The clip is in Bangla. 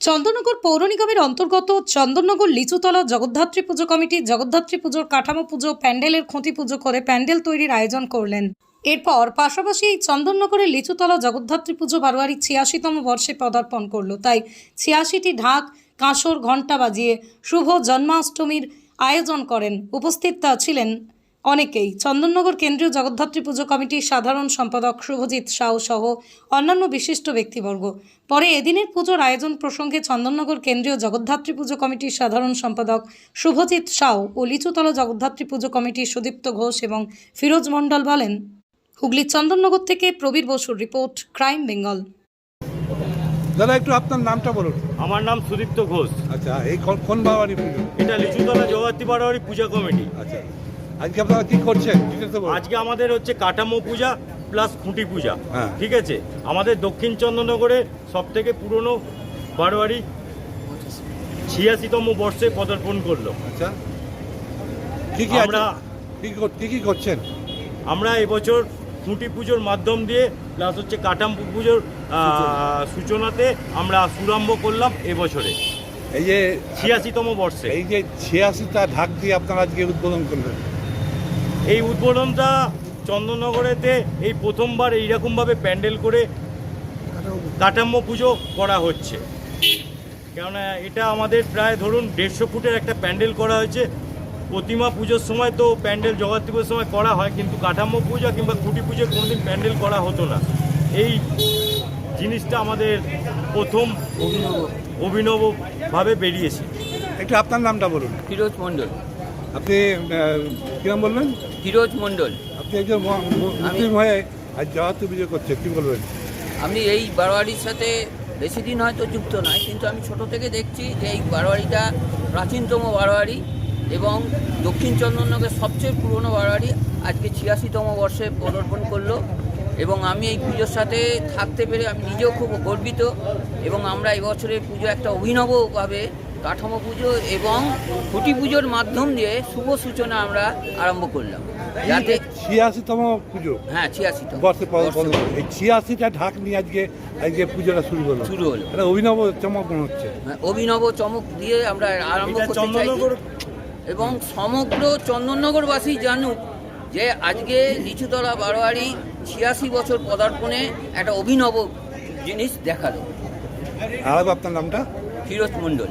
চন্দননগর পৌর নিগমের অন্তর্গত চন্দননগর লিচুতলা জগদ্ধাত্রী পুজো কমিটি জগদ্ধাত্রী পুজোর কাঠামো পুজো, প্যান্ডেলের খুঁটি পুজো করে প্যান্ডেল তৈরির আয়োজন করলেন। এরপর পাশাপাশি এই চন্দননগরের লিচুতলা জগদ্ধাত্রী পুজো বারোয়ারি ছিয়াশিতম বর্ষে পদার্পণ করল। তাই ছিয়াশিটি ঢাক, কাঁসর, ঘণ্টা বাজিয়ে শুভ জন্মাষ্টমীর আয়োজন করেন। উপস্থিত ছিলেন অনেকেই। চন্দননগর কেন্দ্রীয় জগদ্ধাত্রী পুজো কমিটির সাধারণ সম্পাদক শুভজিৎ সাউ সহ অন্যান্য বিশিষ্ট ব্যক্তিবর্গ। পরে এদিনের পুজোর আয়োজন প্রসঙ্গে চন্দননগর কেন্দ্রীয় জগদ্ধাত্রী পুজো কমিটির সাধারণ সম্পাদক শুভজিৎ সাউ ও লিচুতলা জগদ্ধাত্রী পুজো কমিটির সুদীপ্ত ঘোষ এবং ফিরোজ মণ্ডল বলেন হুগলির চন্দননগর থেকে প্রবীর বসুর রিপোর্ট ক্রাইম বেঙ্গল। দাদা একটু আপনার নামটা বলুন। আমার নাম সুদীপ্ত ঘোষ। আচ্ছা এই কোন- বাবারি পুজো? এটা লিচুতলা জগত্তি বারোয়ারি পূজা কমিটি। আচ্ছা। আজকে আপনারা কি করছেন? আজকে আমাদের হচ্ছে কাঠামো পূজা প্লাস খুঁটি পূজা হ্যাঁ। ঠিক আছে? আমাদের দক্ষিণ চন্দননগরে সব থেকে পুরনো বারোয়ারি ছিয়াশিতম বর্ষে পদার্পণ করল। আচ্ছা। কি কি আমরা- কি কি করছেন? আমরা এবছর খুঁটি পুজোর মাধ্যম দিয়ে প্লাস হচ্ছে কাঠাম পুজোর সূচনাতে আমরা শুরাম্ভ করলাম এবছরে। এই যে ছিয়াশিতম বর্ষে। এই যে ছিয়াশিটা ঢাক দিয়ে আপনারা আজকে উদ্বোধন করলেন। এই উদ্বোধনটা চন্দননগরেতে এই প্রথমবার এইরকমভাবে প্যান্ডেল করে কাঠামো পুজো করা হচ্ছে। কেননা এটা আমাদের প্রায় ধরুন দেড়শো ফুটের একটা প্যান্ডেল করা হয়েছে। প্রতিমা পুজোর সময় তো প্যান্ডেল পুজোর সময় করা হয় কিন্তু কাঠামো পূজা কিংবা খুঁটি পুজো কোনোদিন প্যান্ডেল করা হতো না। এই জিনিসটা আমাদের প্রথম অভিনবভাবে বেরিয়েছে। একটু আপনার নামটা বলুন। ফিরোজ মণ্ডল। আপনি কি নাম বললেন? ফিরোজ মণ্ডল। আপনি একজন মুসলিম হয়ে আজ জগত্রী পুজো করছে কি বলবেন? আমি এই বারোয়ারির সাথে বেশি দিন হয়তো যুক্ত নয় কিন্তু আমি ছোট থেকে দেখছি যে এই বারোয়ারিটা প্রাচীনতম বারোয়ারি এবং দক্ষিণ চন্দননগরের সবচেয়ে পুরনো বারোয়ারি আজকে ছিয়াশিতম বর্ষে পদার্পণ করল। এবং আমি এই পুজোর সাথে থাকতে পেরে আমি নিজেও খুব গর্বিত এবং আমরা এবছরের পুজো একটা অভিনবভাবে কাঠামো পুজো এবং খুঁটি পুজোর মাধ্যম দিয়ে শুভ সূচনা আমরা আরম্ভ করলাম। যাতে ছিয়াশিতম পুজো। হ্যাঁ ছিয়াশিতম। বর্ষে এই ছিয়াশিটা ঢাক নিয়ে আজকে আজকে পুজোটা শুরু হলো। শুরু হলো। এটা অভিনব চমক মনে হচ্ছে। হ্যাঁ, অভিনব চমক দিয়ে আমরা আরম্ভ করতে চাইছি। চন্দননগর এবং সমগ্র চন্দননগরবাসী জানুক যে আজকে লিচুতলা বারোয়ারি ছিয়াশি বছর পদার্পণে একটা অভিনব জিনিস দেখাল। আর আপনার নামটা? ফিরোজ মণ্ডল।